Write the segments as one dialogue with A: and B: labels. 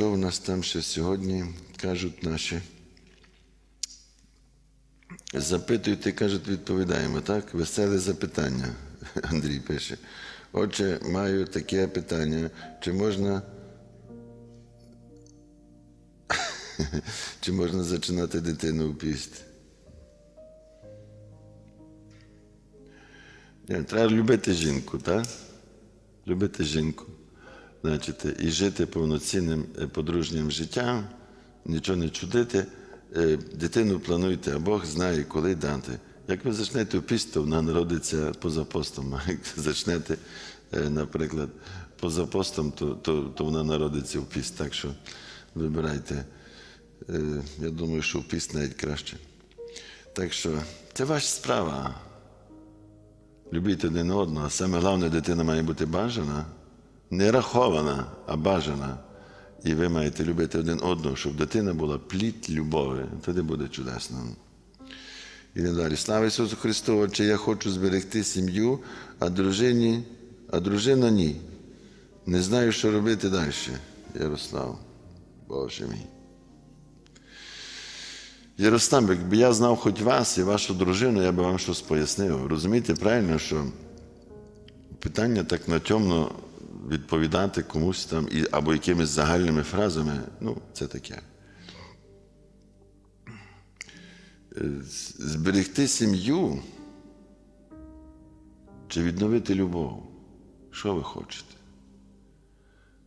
A: що в нас там ще сьогодні кажуть наші? Запитуйте, кажуть, відповідаємо, так? Веселе запитання. Андрій пише. Отже, маю таке питання. Чи можна. Чи можна зачинати дитину у піст? Треба любити жінку, так? Любити жінку. Значить, і жити повноцінним е, подружнім життям, нічого не чудити. Е, Дитину плануйте, а Бог знає, коли дати. Як ви зачнете у піст, то вона народиться поза постом. Як зачнете, е, наприклад, поза постом, то, то, то вона народиться в піст. Так що вибирайте. Я думаю, що в піст навіть краще. Так що це ваша справа. Любіть один одного. А Саме головне, дитина має бути бажана, не рахована, а бажана. І ви маєте любити один одного, щоб дитина була плід любові. Тоді буде чудесно. І далі. Слава Ісусу Христу, Отче, я хочу зберегти сім'ю, а дружині, а дружина ні. Не знаю, що робити далі. Ярослав, Боже мій. Ярослав, якби я знав хоч вас і вашу дружину, я би вам щось пояснив. Розумієте правильно, що питання так на темно відповідати комусь там і, або якимись загальними фразами, ну, це таке. Е, Зберегти сім'ю чи відновити любов? Що ви хочете?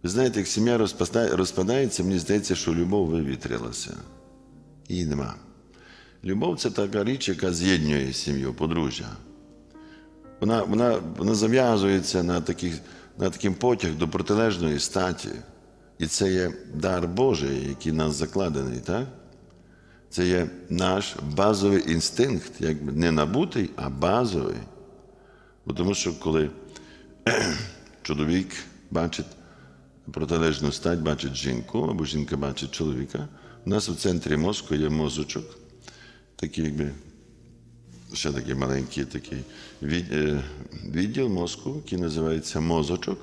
A: Ви знаєте, як сім'я розпадається, мені здається, що любов вивітрилася. Її нема. Любов це така річ, яка з'єднує сім'ю, подружжя. Вона, вона, вона зав'язується на, таких, на таким потяг до протилежної статі. І це є дар Божий, який в нас закладений, так? Це є наш базовий інстинкт, якби не набутий, а базовий. Бо тому що коли чоловік бачить протилежну стать, бачить жінку, або жінка бачить чоловіка, у нас у центрі мозку є мозочок, такий якби ще такий маленький такий е, відділ мозку, який називається мозочок.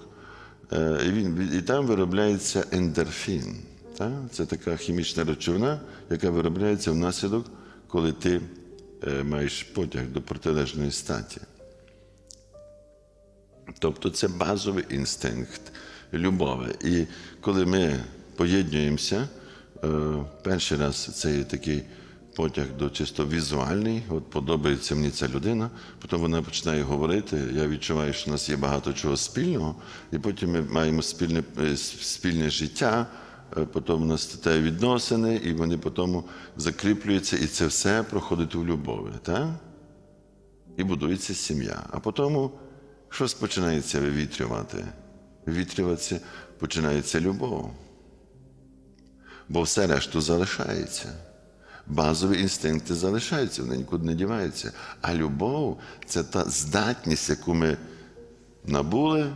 A: Е, І, він, і там виробляється ендорфін. Та? Це така хімічна речовина, яка виробляється внаслідок, коли ти е, маєш потяг до протилежної статі. Тобто це базовий інстинкт любові. І коли ми поєднуємося, перший раз це є такий потяг до чисто візуальний, от подобається мені ця людина, потім вона починає говорити, я відчуваю, що у нас є багато чого спільного, і потім ми маємо спільне, е, спільне життя, е, потім у нас стає відносини, і вони потім закріплюються, і це все проходить у любові. Так? і будується сім'я. А потім щось починається вивітрювати. Вивітрюватися починається любов. Бо все решту залишається. Базові інстинкти залишаються, вони нікуди не діваються. А любов це та здатність, яку ми набули,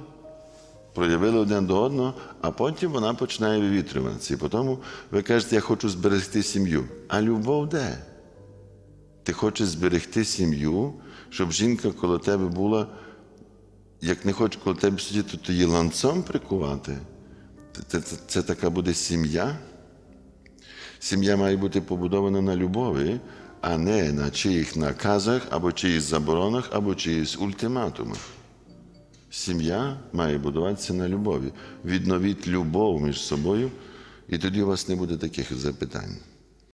A: проявили один до одного, а потім вона починає вивітрюватися. І потім ви кажете, я хочу зберегти сім'ю. А любов де? Ти хочеш зберегти сім'ю, щоб жінка коло тебе була, як не хоче коло тебе сидіти, то її ланцом прикувати. Це, це, це така буде сім'я. Сім'я має бути побудована на любові, а не на чиїх наказах, або чиїх заборонах, або чиїх ультиматумах. Сім'я має будуватися на любові. Відновіть любов між собою, і тоді у вас не буде таких запитань.